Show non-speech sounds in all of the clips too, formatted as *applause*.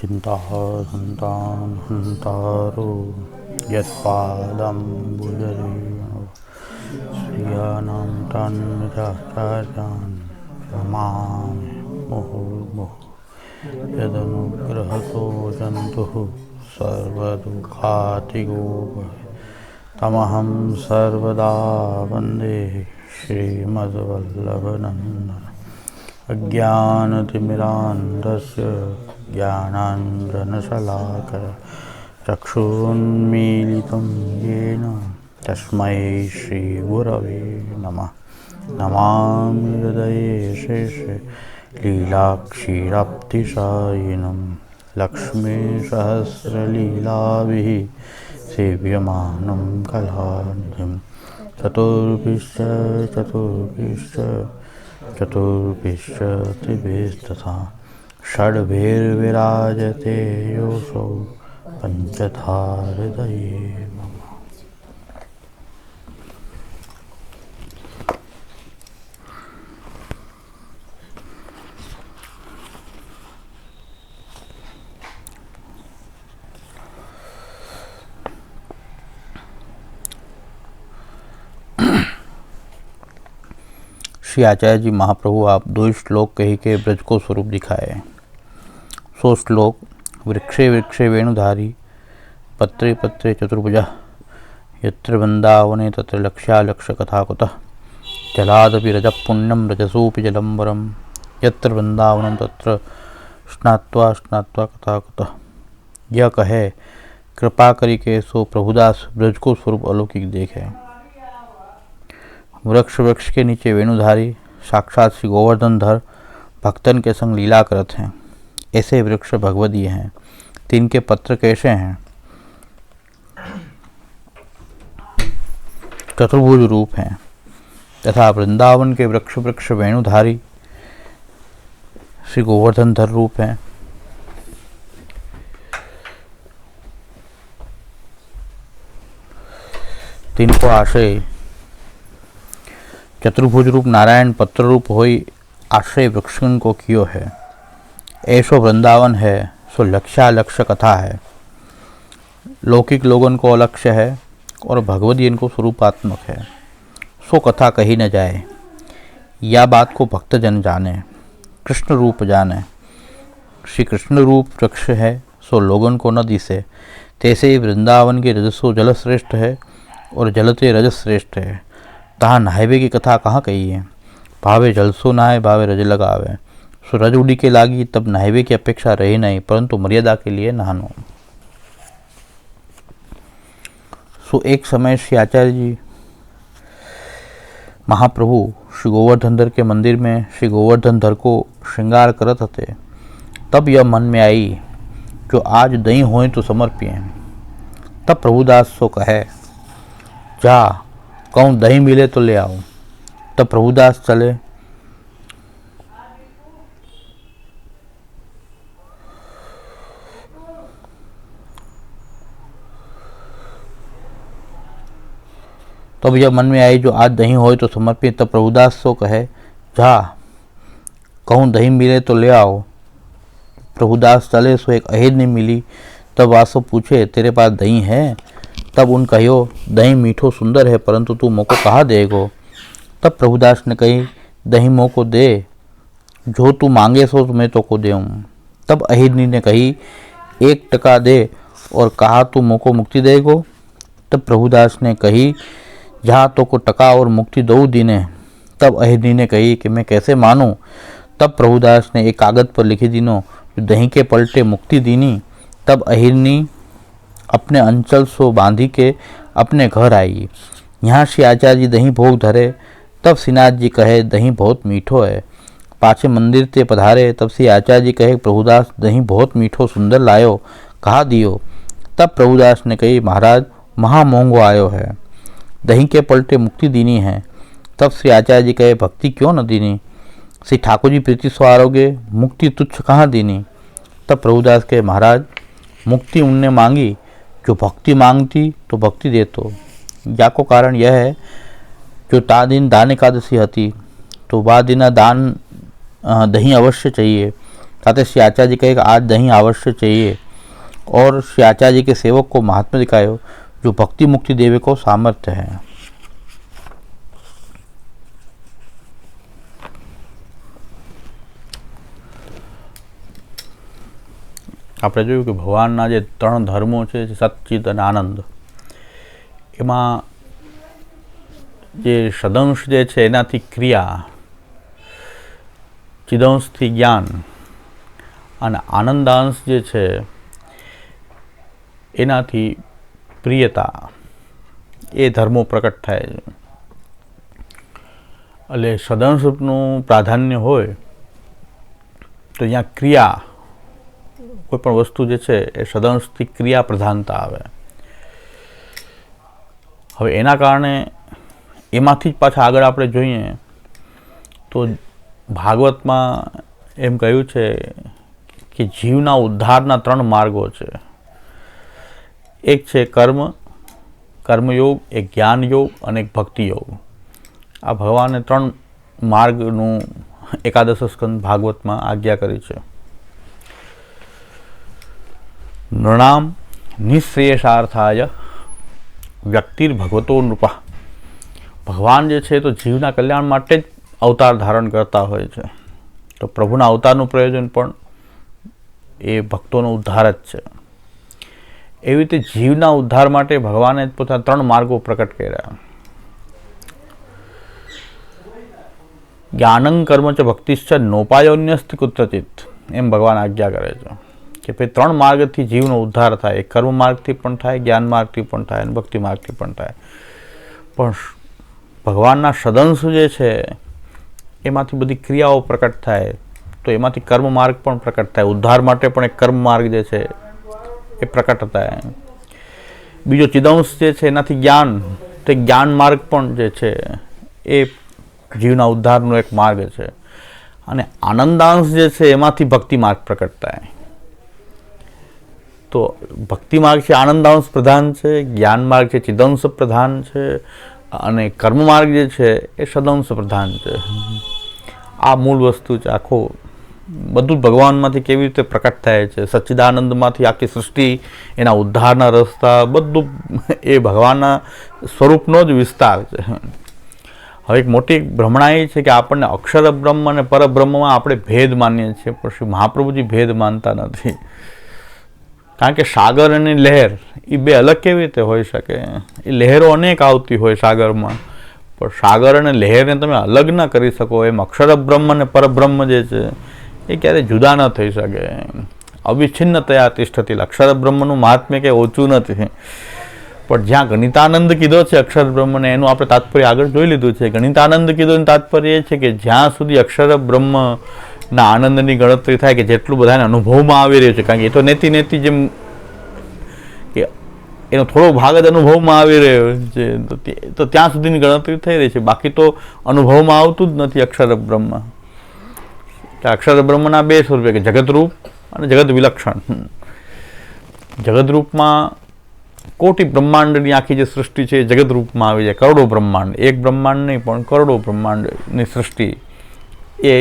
चिन्ताहन्तां हन्तारो यत्पादम्बुजरेणु श्रियाणां तन्निजाचार्यान् नमामि मुहुर्मुहुः यदनुग्रहतो जन्तुः सर्वदुःखातिगो तमहं सर्वदा वन्दे श्रीमद्वल्लभनन्दन अज्ञानतिमिरान्धस्य ज्ञानाञ्जनशलाकर चक्षुन्मीलितं येन तस्मै श्रीगुरवे नमः नमामि हृदये शेषे लीलाक्षीराप्तिशायिनं लक्ष्मीसहस्रलीलाभिः सेव्यमानं कलानिधिं चतुर्भिश्च चतुर्भिश्च चतुर्भिश्च त्रिभिस्तथा षड्भिर्विराजते योऽसौ पञ्चधा हृदये श्री आचार्य जी महाप्रभु, आप दो श्लोक कही के ब्रज को स्वरूप दिखाए। सो श्लोक, वृक्षे वृक्षे वेणुधारी, पत्रे पत्रे चतुर्भुज, यत्र वृंदावने तत्र लक्ष्यालक्ष कथा कुतः, जलादपि रजः पुण्यं रजसोऽपि जलं वरं यत्र वृंदावनं तत्र स्नात्वा स्नात्वा कथा कुतः। यह कहे, कृपा करी के सो प्रभुदास ब्रज को स्वरूप अलौकिक देखे। वृक्ष वृक्ष के नीचे वेणुधारी, साक्षात श्री गोवर्धन धर, भक्तन के संग लीला करत हैं। ऐसे वृक्ष भगवदीय हैं। तीन के पत्र कैसे हैं? चतुर्भुज रूप हैं। तथा वृंदावन के वृक्ष वृक्ष वेणुधारी, श्री गोवर्धन धर रूप हैं। तीन को आशय चतुर्भुज रूप नारायण पत्र रूप होई आश्रय वृक्षन को कियो है। ऐसो वृंदावन है, सो लक्ष्यालक्ष्य कथा है। लौकिक लोगन को अलक्ष्य है और भगवदी इनको स्वरूपात्मक है। सो कथा कही न जाए, या बात को भक्तजन जाने कृष्ण रूप जाने। श्री कृष्ण रूप वृक्ष है, सो लोगन को न दिसे। तैसे ही वृंदावन के रजसो जल श्रेष्ठ है और जलते रजस श्रेष्ठ है। तहाँ नहावे की कथा कहाँ कही है? भावे जलसो नहाए भावे रज लगावे। सूरज उड़ी के लागी, तब नहावे की अपेक्षा रही नहीं, परंतु मर्यादा के लिए नहानो। सो एक समय श्री आचार्य जी, महाप्रभु श्री गोवर्धन धर के मंदिर में श्री गोवर्धन धर को श्रृंगार करत थे तब यह मन में आई, जो आज दही होए तो समर्पिए तब प्रभुदास सो कहे, जा कहूँ, दही मिले तो ले आओ तब प्रभुदास चले। तब जब मन में आई जो आज दही हो तो समर्पित, तब प्रभुदास सो कहे, जा, कहूँ, दही मिले तो ले आओ। प्रभुदास चले, सो एक अहिद नहीं मिली। तब वासो पूछे, तेरे पास दही है? तब उन कहो दही मीठो सुंदर है, परंतु तू मोको कहाँ देगो? तब प्रभुदास ने कही, दही मोको दे, जो तू मांगे सो मैं तो को देऊँ। तब अहिरनी ने कही, एक टका दे और कहा तू मोको मुक्ति देगो? तब प्रभुदास ने कही, जहाँ तो को टका और मुक्ति दो दीने। तब अहिरनी ने कही, कि मैं कैसे मानूँ? तब प्रभुदास ने एक कागज़ पर लिखी दीनो दही के पलटे मुक्ति दीनी। तब अहिरनी अपने अंचल सो बांधी के अपने घर आई। यहाँ श्री आचार्य जी दही भोग धरे, तब श्रीनाथ जी कहे, दही बहुत मीठो है। पाछे मंदिर ते पधारे, तब श्री आचार्य जी कहे, प्रभुदास, दही बहुत मीठो, सुंदर लायो। कहा दियो? तब प्रभुदास ने कही, महाराज, महामोंगो आयो है। दही के पलटे मुक्ति दीनी है। तब श्री आचार्य जी कहे, भक्ति क्यों न दीनी? श्री ठाकुर जी प्रीति सो मुक्ति तुच्छ कहाँ दीनी? तब प्रभुदास कहे, महाराज, मुक्ति उनने मांगी जो भक्ति मांगती तो भक्ति दे तो या को कारण यह है, जो ता दिन दान एकादशी हती तो वह दिन दान दही अवश्य चाहिए। साथ ही आचार्य जी कहे आज दही अवश्य चाहिए। और श्री आचार्य जी के सेवक को महात्मा दिखाए जो भक्ति मुक्ति देवे को सामर्थ्य है। આપણે જોયું કે ભગવાનના જે ત્રણ ધર્મો છે સચ્ચિત અને આનંદ, એમાં જે સદંશ જે છે, એનાથી ક્રિયા, ચિદંશથી જ્ઞાન અને આનંદાંશ જે છે, એનાથી પ્રિયતા, એ ધર્મો પ્રકટ થાય છે. એટલે સદંશનું પ્રાધાન્ય હોય, તો અહીંયા ક્રિયા કોઈ પણ વસ્તુ જે છે એ સદંશથી ક્રિયા પ્રધાનતા આવે. હવે એના કારણે એમાંથી જ પાછા આગળ આપણે જોઈએ તો ભાગવતમાં એમ કહ્યું છે કે જીવના ઉદ્ધારના ત્રણ માર્ગો છે. એક છે કર્મ, કર્મયોગ, એક જ્ઞાનયોગ અને એક ભક્તિ યોગ આ ભગવાને ત્રણ માર્ગનું એકાદશ સ્કંદ ભાગવતમાં આજ્ઞા કરી છે. નૃણામ નિઃશ્રેયસાર્થાય વ્યક્તિર ભગવતો નૃપા ભગવાન જે છે તો જીવના કલ્યાણ માટે જ અવતાર ધારણ કરતા હોય છે તો પ્રભુના અવતારનું પ્રયોજન પણ એ ભક્તોનો ઉદ્ધાર જ છે। એવી રીતે જીવના ઉદ્ધાર માટે ભગવાને પોતાના ત્રણ માર્ગો પ્રકટ કર્યા। જ્ઞાનંગ કર્મ છે ભક્તિશ્ચ નોપાયોન્યસ્થ કુત્રચિત એમ ભગવાન આજ્ઞા કરે છે। કે ભાઈ ત્રણ માર્ગથી જીવનો ઉદ્ધાર થાય. એ કર્મ માર્ગથી પણ થાય, જ્ઞાન માર્ગથી પણ થાય અને ભક્તિ માર્ગથી પણ થાય. પણ ભગવાનના સદંશ જે છે, એમાંથી બધી ક્રિયાઓ પ્રકટ થાય. તો એમાંથી કર્મ માર્ગ પણ પ્રકટ થાય. ઉદ્ધાર માટે પણ એક કર્મ માર્ગ જે છે, એ પ્રકટ થાય. બીજો ચિદંશ જે છે, એનાથી જ્ઞાન, તે જ્ઞાન માર્ગ પણ જે છે, એ જીવના ઉદ્ધારનો એક માર્ગ છે. અને આનંદાંશ જે છે, એમાંથી ભક્તિ માર્ગ પ્રકટ થાય. તો ભક્તિ માર્ગ છે આનંદાંશ પ્રધાન છે, જ્ઞાન માર્ગ છે ચિદંશ પ્રધાન છે, અને કર્મ માર્ગ જે છે એ સદંશ પ્રધાન છે. આ મૂળ વસ્તુ છે, આખો બધું ભગવાનમાંથી કેવી રીતે પ્રકટ થાય છે, સચ્ચિદાનંદમાંથી આખી સૃષ્ટિ, એના ઉદ્ધારના રસ્તા, બધું એ ભગવાનના સ્વરૂપનો જ વિસ્તાર છે. હવે એક મોટી ભ્રમણા એ છે કે આપણને અક્ષર બ્રહ્મ અને પરબ્રહ્મમાં આપણે ભેદ માનીએ છીએ, પણ શ્રી મહાપ્રભુજી ભેદ માનતા નથી. કારણ કે સાગર અને લહેર એ બે અલગ કેવી રીતે હોઈ શકે? એ લહેરો અનેક આવતી હોય સાગરમાં. પણ સાગર અને લહેરને તમે અલગ ના કરી શકો. એમ અક્ષર બ્રહ્મ અને પરબ્રહ્મ જે છે, એ ક્યારેય જુદા ન થઈ શકે. અવિચ્છિન્નતયા તિષ્ઠતી અક્ષર બ્રહ્મનું મહાત્મ્ય કે ઓછું નથી. પણ જ્યાં ગણિતાનંદ કીધો છે અક્ષર બ્રહ્મને, એનું આપણે તાત્પર્ય આગળ જોઈ લીધું છે. ગણિતાનંદ કીધો તાત્પર્ય એ છે કે જ્યાં સુધી અક્ષર બ્રહ્મ ના આનંદની ગણતરી થાય કે જેટલું બધાને અનુભવમાં આવી રહ્યું છે. કારણ કે એ તો નેતી નેતી જેમ કે એનો થોડો ભાગ જ અનુભવમાં આવી રહ્યો છે. તો ત્યાં સુધીની ગણતરી થઈ રહી છે. બાકી તો અનુભવમાં આવતું જ નથી અક્ષર બ્રહ્મ. અક્ષર બ્રહ્મના બે સ્વરૂપે, કે જગતરૂપ અને જગત વિલક્ષણ જગતરૂપમાં કોટી બ્રહ્માંડની આખી જે સૃષ્ટિ છે એ જગતરૂપમાં આવી જાય. કરોડો બ્રહ્માંડ. એક બ્રહ્માંડ નહીં, પણ કરોડો બ્રહ્માંડની સૃષ્ટિ એ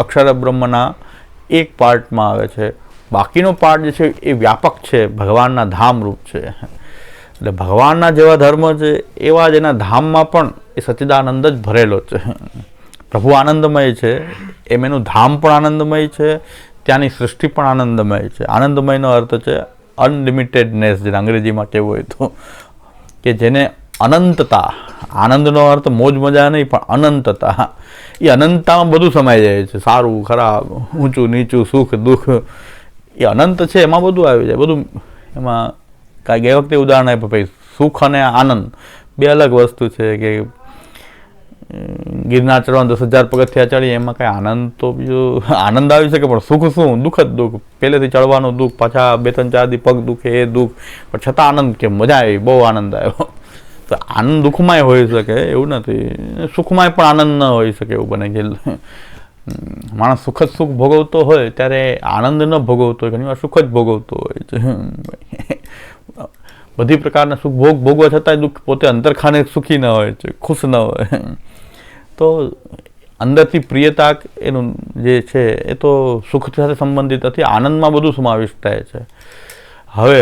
અક્ષર બ્રહ્મના એક પાર્ટમાં આવે છે. બાકીનો પાર્ટ જે છે એ વ્યાપક છે, ભગવાનના ધામરૂપ છે. એટલે ભગવાનના જેવા ધર્મ છે, એવા જ એના ધામમાં પણ એ સચ્ચિદાનંદ જ ભરેલો છે. પ્રભુ આનંદમય છે, એમ એનું ધામ પણ આનંદમય છે, ત્યાંની સૃષ્ટિ પણ આનંદમય છે. આનંદમયનો અર્થ છે અનલિમિટેડનેસ, જેને અંગ્રેજીમાં કહેવું હોય તો, કે જેને અનંતતા આનંદનો અર્થ મોજ મજા નહીં, પણ અનંતતા. એ અનંતતામાં બધું સમાઈ જાય છે. સારું, ખરાબ, ઊંચું, નીચું, સુખ, દુઃખ. એ અનંત છે, એમાં બધું આવી જાય. બધું એમાં કાંઈ ગઈ વખતે ઉદાહરણ આપ્યું, ભાઈ, સુખ અને આનંદ. બે અલગ વસ્તુ છે કે, ગિરનાર ચડવાનું દસ હજાર પગથિયા ચડીએ, એમાં કાંઈ આનંદ તો બીજો આનંદ આવી શકે, પણ સુખ શું? દુઃખ જ દુઃખ. પહેલેથી ચડવાનું દુઃખ, પાછા બે ત્રણ ચાર દી પગ દુખે, એ દુઃખ. પણ છતાં આનંદ કે મજા આવી, બહુ આનંદ આવ્યો. તો આનંદ દુઃખમાંય હોઈ શકે, એવું નથી. સુખમાંય પણ આનંદ ન હોઈ શકે એવું બને કે માણસ સુખ જ સુખ ભોગવતો હોય ત્યારે આનંદ ન ભોગવતો હોય, ઘણીવાર સુખ જ ભોગવતો હોય. છે બધી પ્રકારના સુખ ભોગ, ભોગવા છતાંય દુઃખ પોતે અંતરખાને સુખી ન હોય છે, ખુશ ન હોય. તો અંદરથી પ્રિયતા એનું જે છે, એ તો સુખ સાથે સંબંધિત નથી, આનંદમાં બધું સમાવિષ્ટ થાય છે. હવે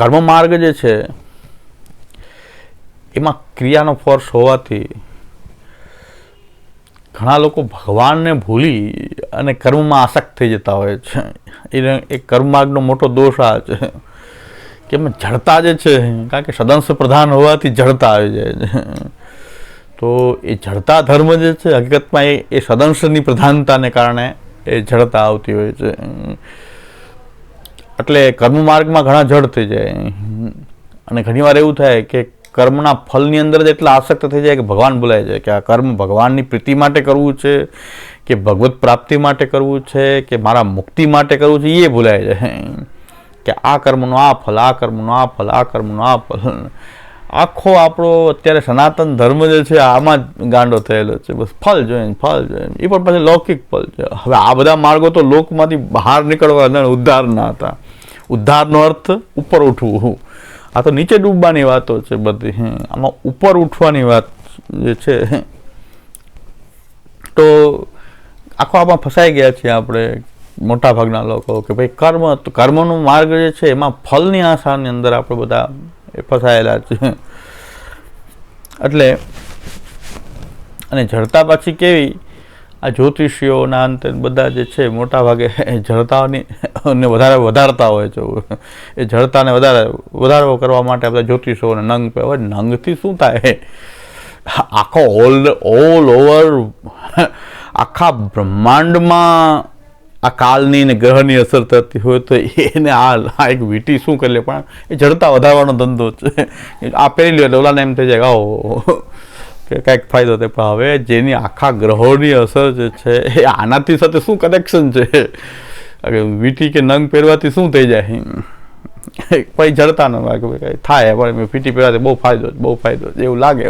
કર્મ માર્ગ જે છે, એમાં ક્રિયાનો ફોર્સ હોવાથી ઘણા લોકો ભગવાનને ભૂલી અને કર્મમાં આસક્ત થઈ જતા હોય છે. એને એ કર્મમાર્ગનો મોટો દોષ આ છે કે એમાં જડતા જે છે, કારણ કે સદંશ પ્રધાન હોવાથી જડતા આવી જાય છે. તો એ જડતા ધર્મ જે છે, હકીકતમાં એ એ સદંશની પ્રધાનતાને કારણે એ જડતા આવતી હોય છે. એટલે કર્મ માર્ગમાં ઘણા જડ થઈ જાય. અને ઘણીવાર એવું થાય કે કર્મના ફલની અંદર જ એટલા આસક્ત થઈ જાય કે ભગવાન ભૂલાય જાય કે આ કર્મ ભગવાનની પ્રીતિ માટે કરવું છે, કે ભગવત પ્રાપ્તિ માટે કરવું છે, કે મારા મુક્તિ માટે કરવું છે, એ ભૂલાઈ જાય કે આ કર્મનું આ ફલ, આ કર્મનું આ ફલ, આ કર્મનું આ ફલ. આખો આપણો અત્યારે સનાતન ધર્મ જે છે, આમાં જ ગાંડો થયેલો છે. બસ ફલ જોઈએ ફલ જોઈએ એ પણ પછી લૌકિક ફલ છે. હવે આ બધા માર્ગો તો લોકમાંથી બહાર નીકળવાના ઉદ્ધારના હતા. ઉદ્ધારનો અર્થ ઉપર ઉઠવું. આ તો નીચે ડૂબવાની વાતો છે બધી. આમાં ઉપર ઉઠવાની વાત જે છે તો આખો આમાં ફસાઈ ગયા છીએ આપણે મોટા ભાગના લોકો કે ભાઈ કર્મ, કર્મનો માર્ગ જે છે એમાં ફલની આશાની અંદર આપણે બધા એ ફસાયેલા છે એટલે અને જડતા પાછી કેવી? આ જ્યોતિષીઓના અંતે બધા જે છે, મોટા ભાગે જડતાની ને વધારે વધારતા હોય છે. એ જડતાને વધારે, વધારો કરવા માટે બધા જ્યોતિષોને નંગ હવે નંગથી શું થાય? આખો ઓલ ઓલ ઓવર આખા બ્રહ્માંડમાં આ કાલની ને ગ્રહની અસર થતી હોય તો એને આ આ એક વીટી શું કરી લે? પણ એ જડતા વધારવાનો ધંધો છે. આ પહેરી એટલે ઓલાને એમ થઈ જાય આવો કે કંઈક ફાયદો થાય. પણ હવે જેની આખા ગ્રહોની અસર જે છે, એ આનાથી સાથે શું કનેક્શન છે? વીટી કે નંગ પહેરવાથી શું થઈ જાય? પછી જડતા ન લાગે. કંઈ થાય, પણ વીટી પહેરવાથી બહુ ફાયદો બહુ ફાયદો એવું લાગે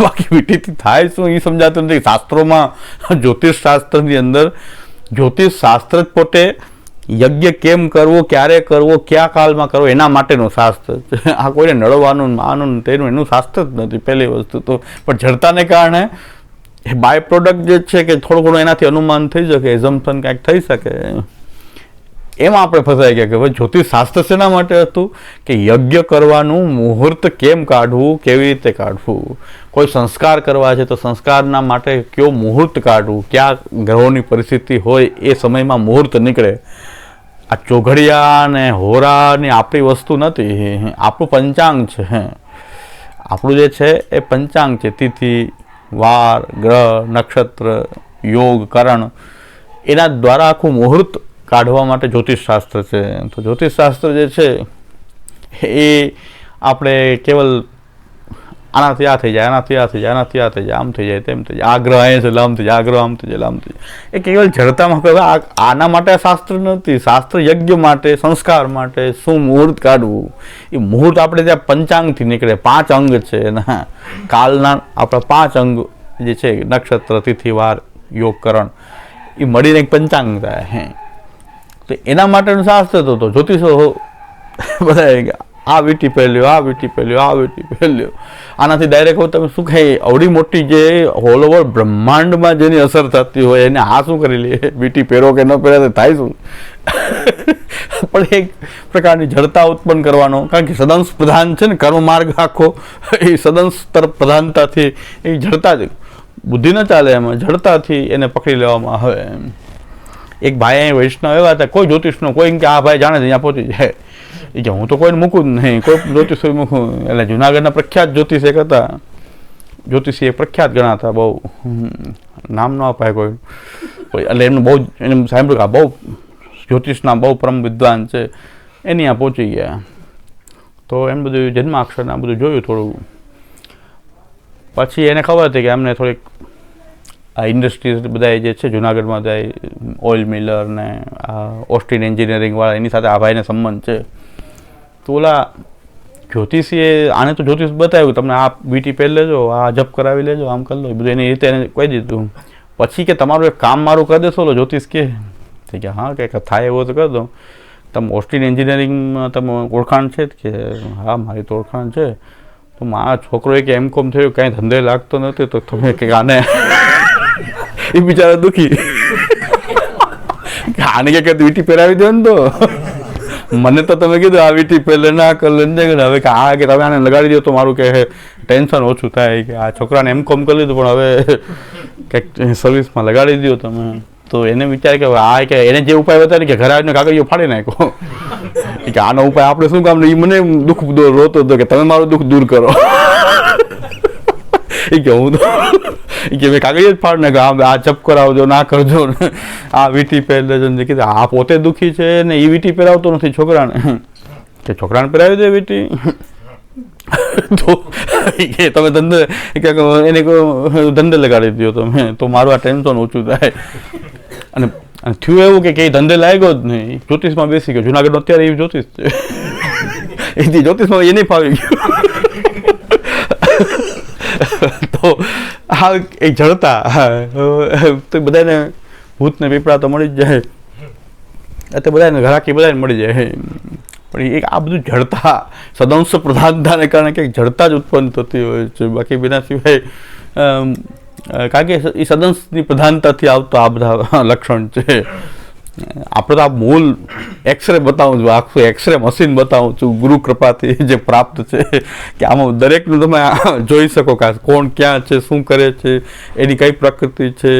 બાકી વીટીથી થાય શું એ સમજાતું નથી. શાસ્ત્રોમાં જ્યોતિષ શાસ્ત્રની અંદર જ્યોતિષ શાસ્ત્ર જ પોતે યજ્ઞ કેમ કરવો, ક્યારે કરવો, કયા કાળમાં કરવો, એના માટેનું શાસ્ત્ર. આ કોઈને નડવાનું માનું તેનું એનું શાસ્ત્ર જ નથી, પહેલી વસ્તુ તો. પણ જડતાને કારણે એ બાય પ્રોડક્ટ જે છે કે થોડું ઘણું એનાથી અનુમાન થઈ શકે એઝમ્પશન કાંઈક થઈ શકે. એમાં આપણે ફસાઈ ગયા કે ભાઈ જ્યોતિષ શાસ્ત્ર શેના માટે હતું? કે યજ્ઞ કરવાનું, મુહૂર્ત કેમ કાઢવું, કેવી રીતે કાઢવું? કોઈ સંસ્કાર કરવા છે તો સંસ્કારના માટે કયો મુહૂર્ત કાઢવું? ક્યાં ગ્રહોની પરિસ્થિતિ હોય એ સમયમાં મુહૂર્ત નીકળે? આ ચોઘડિયા ને હોરાની આપણી વસ્તુ નથી, આપણું પંચાંગ છે. આપણું જે છે એ પંચાંગ છે. તિથિ, વાર, ગ્રહ, નક્ષત્ર, યોગ, કરણ, એના દ્વારા આખું મુહૂર્ત કાઢવા માટે જ્યોતિષશાસ્ત્ર છે. તો જ્યોતિષશાસ્ત્ર જે છે, એ આપણે કેવલ આનાથી આ થઈ જાય આનાથી આ થઈ જાય આનાથી આ થઈ જાય, આમ થઈ જાય, તેમ થઈ જાય. આગ્રહ અહીં છે આમ થઈ જાય, આગ્રહ આમ થઈ જાય આમ થઈ જાય. એ કેવલ જડતામાં કહે આના માટે શાસ્ત્ર નથી. શાસ્ત્ર યજ્ઞ માટે, સંસ્કાર માટે શું મુહૂર્ત કાઢવું? એ મુહૂર્ત આપણે ત્યાં પંચાંગથી નીકળે. પાંચ અંગ છે. એના કાલના આપણા પાંચ અંગ જે છે, નક્ષત્ર, તિથિવાર, યોગકરણ, એ મળીને એક પંચાંગ થાય. હે. તો એના માટેનું શાસ્ત્ર તો જ્યોતિષો બધા આ વીટી પહેલ્યો આ વીટી પહેલ્યો આ વીટી પહેલ્યો આનાથી ડાયરેક્ટ તમે શું કહે અવડી મોટી જે ઓલ ઓવર બ્રહ્માંડમાં જેની અસર થતી હોય એને આ શું કરી લે? વીટી પહેરો કે ન પહેરે થાય શું? *laughs* પણ એક પ્રકારની જડતા ઉત્પન્ન કરવાનો, કારણ કે સદંશ પ્રધાન છે ને કર્મ માર્ગ આખો, એ સદંશ તરફ પ્રધાનતાથી એ જડતા જ, બુદ્ધિ ન ચાલે એમાં, જડતાથી એને પકડી લેવામાં આવે. એક ભાઈ અહીં વૈષ્ણવ એવા હતા, કોઈ જ્યોતિષનો, કોઈ કે આ ભાઈ જાણે ત્યાં પહોંચી જાય. એ હું તો કોઈને મૂકું જ નહીં. કોઈ જ્યોતિષ મૂકું. એટલે જુનાગઢના પ્રખ્યાત જ્યોતિષ એક હતા. જ્યોતિષી એક પ્રખ્યાત ગણાતા બહુ. નામ ન અપાય કોઈ. એટલે એમનું બહુ એને સાંભળ્યું કે આ બહુ જ્યોતિષના બહુ પરમ વિદ્વાન છે. એની ત્યાં પહોંચી ગયા. તો એમ બધું જન્માક્ષરને આ બધું જોયું થોડું. પછી એને ખબર હતી કે એમને થોડીક આ ઇન્ડસ્ટ્રીઝ બધા જે છે જુનાગઢમાં બધા ઓઇલ મિલર ને આ ઓસ્ટિન એન્જિનિયરિંગવાળા, એની સાથે આ ભાઈને સંબંધ છે. તો ઓલા જ્યોતિષીએ, આને તો જ્યોતિષ બતાવ્યું, તમને આ વીટી પહેરી લેજો, આ જપ કરાવી લેજો, આમ કરી લો બધું એની રીતે એને કહી દીધું. પછી કે તમારું એક કામ મારું કરી દેશો લો જ્યોતિષ કે. થઈ કે, હા કે થાય એવો તો કરી દો. તમે ઓસ્ટિન એન્જિનિયરિંગમાં તમે ઓળખાણ છે કે, હા, મારી તો ઓળખાણ છે. તો મારા છોકરો એક એમ કોમ થયું, કાંઈ ધંધે લાગતો નથી, તો તમે કે આને *laughs* એ બિચારા દુખી. *laughs* આને કે વીટી પહેરાવી દો ને તો. મને તો તમે કીધું આ વીટી પહેલે ના કર ને હવે કે આ કે તમે આને લગાડી દો તો મારું કે ટેન્શન ઓછું થાય કે આ છોકરાને એમ કોમ કરી લીધું, પણ હવે કંઈક સર્વિસમાં લગાડી દો તમે. તો એને વિચાર કે આ કે એને જે ઉપાય બતાવે કે ઘરે આવીને કાગળિયો ફાડી નાખ્યો. કે આનો ઉપાય આપણે શું કામ? એ મને દુઃખ રોતો હતો કે તમે મારું દુઃખ દૂર કરો. એ કે હું તો *laughs* ઈ કે મેં કાગળ જ ફાડ ને આ આ ચપ કરાવજો, ના કરજો ને. આ વીટી પહેરી દેજો કીધું, આ પોતે દુઃખી છે ને એ વીટી પહેરાવતો નથી છોકરાને. કે છોકરાને પહેરાવી દે વીટી? *laughs* તો કે તમે ધંધે એને ધંધે લગાડી દો તમે તો મારું આ ટેન્શન ઓછું થાય. અને અને થયું એવું કે કઈ ધંધે લાગ્યો જ નહીં. જ્યોતિષમાં બેસી ગયો. જુનાગઢ અત્યારે એ જ્યોતિષ છે. *laughs* એથી જ્યોતિષમાં એ નહીં ફાવી ગયું. તો આ એ જડતા. તો બધાને ભૂતને પીપળા તો મળી જ જાય. એટલે બધાને ઘરાકી બધાને મળી જાય. પણ એક આ બધું જડતા. સદંશ પ્રધાનતાને કારણે કંઈક જડતા જ ઉત્પન્ન થતી હોય છે. બાકી બીના સિવાય કારણ કે એ સદંશની પ્રધાનતાથી આવતો આ બધા લક્ષણ છે. આપણે તો આ મૂળ એક્સરે બતાવું છું, આખું એક્સરે મશીન બતાવું છું, ગુરુ કૃપાથી જે પ્રાપ્ત છે, કે આમાં દરેકનું તમે જોઈ શકો કે કોણ ક્યાં છે, શું કરે છે, એની કઈ પ્રકૃતિ છે.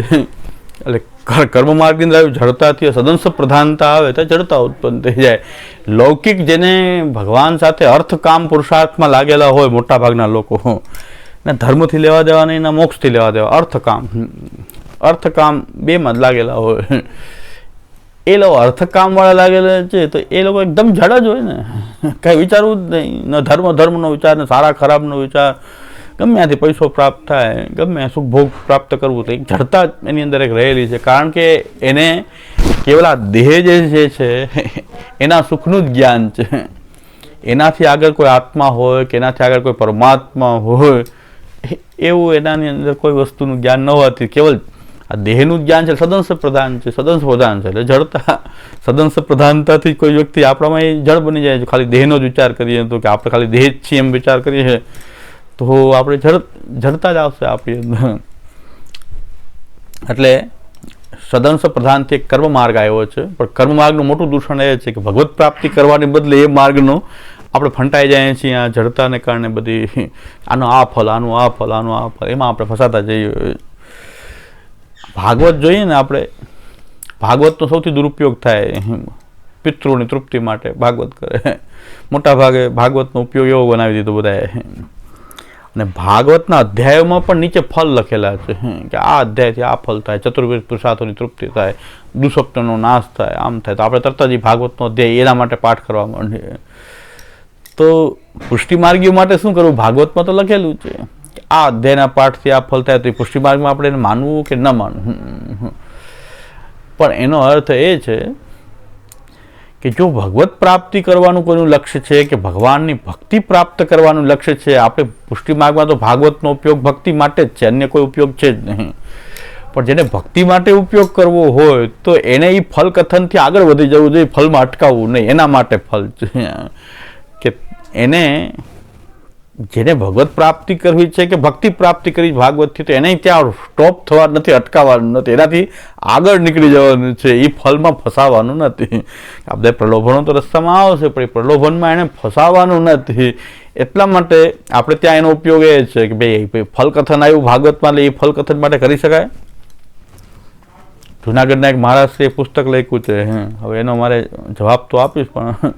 એટલે કર્મ માર્ગની અંદર આવ્યું જડતાથી સદંશ પ્રધાનતા આવે તો જડતા ઉત્પન્ન થઈ જાય. લૌકિક જેને ભગવાન સાથે અર્થકામ પુરુષાર્થમાં લાગેલા હોય મોટા ભાગના લોકો ને ધર્મથી લેવા દેવા નહીં ને મોક્ષથી લેવા દેવા, અર્થકામ અર્થકામ બેમાં જ લાગેલા હોય. એ લોકો અર્થકામવાળા લાગેલા છે તો એ લોકો એકદમ જડ જ હોય ને. કાંઈ વિચારવું જ નહીં. ન ધર્મ, ધર્મનો વિચાર, ને સારા, ખરાબનો વિચાર. ગમે ત્યાંથી પૈસો પ્રાપ્ત થાય, ગમે સુખ, ભોગ પ્રાપ્ત કરવું તો એક જડતા જ એની અંદર એક રહેલી છે. કારણ કે એને કેવલા દેહ જે છે, એના સુખનું જ જ્ઞાન છે. એનાથી આગળ કોઈ આત્મા હોય કે એનાથી આગળ કોઈ પરમાત્મા હોય, એવું એનાની અંદર કોઈ વસ્તુનું જ્ઞાન ન હોવાથી કેવલ આ દેહનું જ્ઞાન છે સદંશ પ્રધાન છે, સદંશ પ્રધાન છે એટલે જડતા, સદંશ પ્રધાનતાથી કોઈ વ્યક્તિ આપણામાં એ જળ બની જાય છે. ખાલી દેહનો જ વિચાર કરીએ તો કે આપણે ખાલી દેહ જ છીએ એમ વિચાર કરીએ છીએ, તો આપણે જડ, જડતા જ આવશે આપણી એટલે સદંશ પ્રધાનથી એક કર્મ માર્ગ આવ્યો છે, પણ કર્મ માર્ગનું મોટું દૂષણ એ છે કે ભગવત પ્રાપ્તિ કરવાને બદલે એ માર્ગનો આપણે ફંટાઈ જાય છીએ, આ જડતાને કારણે બધી, આનો આ ફલ આનું આ ફલ આનું આ ફલ એમાં આપણે ફસાતા જઈએ ભાગવત જોઈએ ને આપણે ભાગવતનો સૌથી દુરુપયોગ થાય પિતૃની તૃપ્તિ માટે ભાગવત કરે. મોટા ભાગે ભાગવતનો ઉપયોગ એવો બનાવી દીધો બધાએ. અને ભાગવતના અધ્યાયોમાં પણ નીચે ફલ લખેલા છે. કે આ અધ્યાયથી આ ફલ થાય, ચતુર્વેદ પુરુષાર્થોની તૃપ્તિ થાય દુસ્વપ્નનો નાશ થાય, આમ થાય. તો આપણે તરત જ ભાગવતનો અધ્યાય એના માટે પાઠ કરવા માંડીએ. તો પુષ્ટિ માર્ગીઓ માટે શું કરવું? ભાગવતમાં તો લખેલું છે. આ અધ્યાયના પાઠથી આ ફલ થાય તો એ પુષ્ટિ માર્ગમાં આપણે એને માનવું કે ન માનવું? પણ એનો અર્થ એ છે કે જો ભગવત પ્રાપ્તિ કરવાનું કોઈનું લક્ષ્ય છે કે ભગવાનની ભક્તિ પ્રાપ્ત કરવાનું લક્ષ્ય છે, આપણે પુષ્ટિ માર્ગમાં તો ભાગવતનો ઉપયોગ ભક્તિ માટે જ છે, અન્ય કોઈ ઉપયોગ છે જ નહીં. પણ જેને ભક્તિ માટે ઉપયોગ કરવો હોય, તો એને એ ફલ કથનથી આગળ વધી જવું જોઈએ, ફલમાં અટકાવવું નહીં, એના માટે ફલ કે એને જેને ભગવત પ્રાપ્તિ કરવી છે કે ભક્તિ પ્રાપ્તિ કરી ભાગવતથી, તો એને ત્યાં સ્ટોપ થવા નથી, અટકાવવાનું નથી. એનાથી આગળ નીકળી જવાનું છે. એ ફલમાં ફસાવાનું નથી. આ બધા પ્રલોભનો તો રસ્તામાં આવશે, પણ એ પ્રલોભનમાં એને ફસાવાનું નથી. એટલા માટે આપણે ત્યાં એનો ઉપયોગ એ છે કે ભાઈ ફલકથન આવ્યું ભાગવતમાં, એટલે એ ફલકથન માટે કરી શકાય? જુનાગઢના એક મહારાષ્ટ્રીએ પુસ્તક લખ્યું છે. હવે એનો મારે જવાબ તો આપીશ, પણ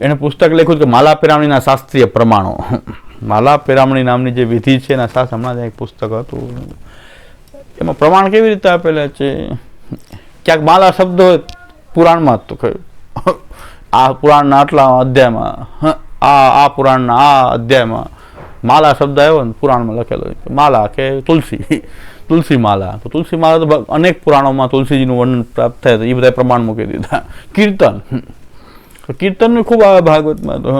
એણે પુસ્તક લખ્યું કે માલા પેરામણીના શાસ્ત્રીય પ્રમાણો. માલા પેરામણી નામની જે વિધિ છે એના સાથે હમણાં એક પુસ્તક હતું. એમાં પ્રમાણ કેવી રીતે આપેલા છે? ક્યાંક માલા શબ્દ પુરાણમાં તો કહ્યું આ પુરાણના આટલા અધ્યાયમાં આ આ પુરાણના આ અધ્યાયમાં માલા શબ્દ આવ્યો ને પુરાણમાં લખેલો માલા કે તુલસી. તુલસી માલા. તો તુલસી માલા તો અનેક પુરાણોમાં તુલસીજીનું વર્ણન પ્રાપ્ત થાય એ બધા પ્રમાણ મૂકી દીધા. કીર્તન. તો કીર્તનનું ખૂબ આવે ભાગવતમાં તો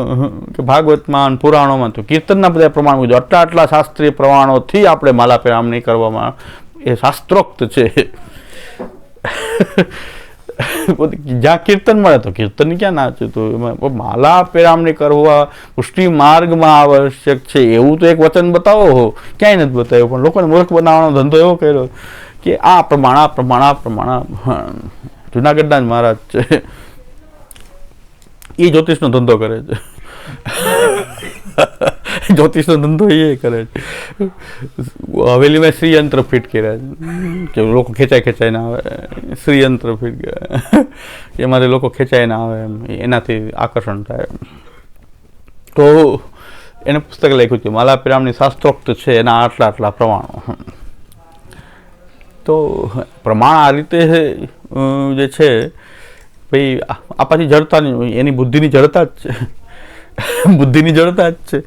કે ભાગવતમાં પુરાણોમાં તો. કીર્તનના બધા પ્રમાણ મુજબ આટલા આટલા શાસ્ત્રીય પ્રમાણોથી આપણે માલા પેરામણી કરવામાં એ શાસ્ત્રોક્ત છે. જ્યાં કીર્તન મળે તો કીર્તન ક્યાં નાચે તો એમાં માલા પેરામણી કરવા, પુષ્ટિ માર્ગમાં આવશ્યક છે. એવું તો એક વચન બતાવો હો. ક્યાંય નથી બતાવ્યું, પણ લોકોને મૂર્ખ બનાવવાનો ધંધો એવો કર્યો કે આ પ્રમાણ આ પ્રમાણ આ પ્રમાણ. જુનાગઢના જ મહારાજ છે. એ જ્યોતિષનો ધંધો કરે છે. જ્યોતિષનો ધંધો એ કરે છે. હવેલીમાં શ્રીયંત્ર ફિટ કર્યા છે. કે લોકો ખેંચાય ખેંચાય ના આવે. શ્રીયંત્ર ફિટ. એમાંથી લોકો ખેંચાય ના આવે એમ. એનાથી આકર્ષણ થાય તો એને પુસ્તક લખ્યું છે. માલા પિરામની શાસ્ત્રોક્ત છે એના આટલા આટલા પ્રમાણો. તો પ્રમાણ આ રીતે જે છે ભાઈ આ પાછી જડતા નહીં એની બુદ્ધિની જડતા જ છે. બુદ્ધિની જડતા જ છે.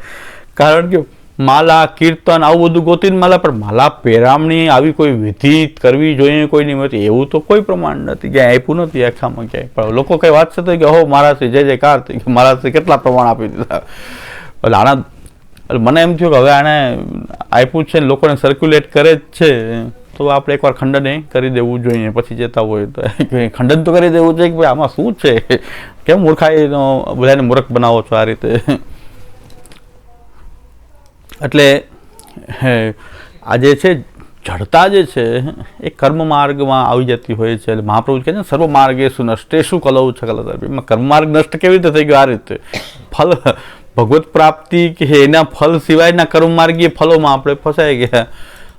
કારણ કે માલા, કીર્તન, આવું બધું ગોતીને માલા, પણ માલા પેરામણી આવી કોઈ વિધિ કરવી જોઈએ કોઈ નહીં મળતી એવું તો કોઈ પ્રમાણ નથી. ક્યાંય આપ્યું નથી આખામાં ક્યાંય. પણ લોકો કંઈ વાત છે કે હો મારાથી જય જયકાર થઈ ગયો મહારાજશ્રી કેટલા પ્રમાણ આપી દીધા. એટલે આના મને એમ થયું કે હવે આને આપ્યું છે લોકોને સર્ક્યુલેટ કરે જ છે. તો આપણે એકવાર ખંડન એ કરી દેવું જોઈએ. પછી જતા હોય તો *laughs* ખંડન તો કરી દેવું જોઈએ કે ભાઈ આમાં શું છે? *laughs* કેમ મૂર્ખાઈનો બધાને મૂર્ખ બનાવો છો આ રીતે? *laughs* એટલે આ છે, જડતા જે છે, એ કર્મ માર્ગમાં આવી જતી હોય છે. એટલે મહાપ્રભુ કહે છે સર્વ માર્ગે શું નષ્ટે શું કલવું છે કલા એમાં કર્મ માર્ગ નષ્ટ કેવી રીતે થઈ ગયો આ રીતે? ફલ, ભગવત પ્રાપ્તિ કે એના ફલ સિવાયના કર્મ માર્ગીય ફલોમાં આપણે ફસાઈ ગયા.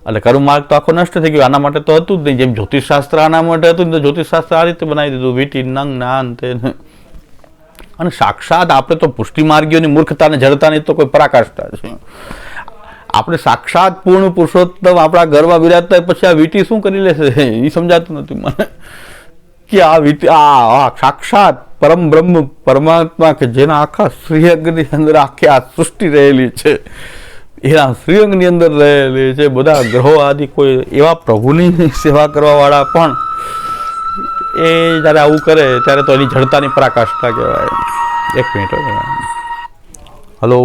એટલે કર્મ માર્ગ તો આખો નષ્ટ થઈ ગયો. આના માટે તો હતું જ નહીં. જેમ જ્યોતિષશાસ્ત્ર આના માટે હતું તો જ્યોતિષશાસ્ત્ર આ રીતે બનાવી દીધું. વીટી નંગ નાન તે અને સાક્ષાત આપણે તો પુષ્ટિ માર્ગીઓની મૂર્ખતા અને જડતાની તો કોઈ પરાકાષ્ઠા છે આપણે સાક્ષાત પૂર્ણ પુરુષોત્તમ, આપણા ઘરમાં બિરાજતા પછી આ વીટી શું કરી લેશે? એ સમજાતું નથી મને. કે આ વીટી, આ સાક્ષાત પરમ બ્રહ્મ પરમાત્મા કે જેના આખા શ્રીઅંગની અંદર આખી આ સૃષ્ટિ રહેલી છે. એના શ્રીઅંગની અંદર રહેલી છે, બધા ગ્રહો આદિ કોઈ એવા પ્રભુની સેવા કરવાવાળા પણ એ જ્યારે આવું કરે ત્યારે તો એની જડતાની પરાકાષ્ઠા કહેવાય. એક મિનિટ હલો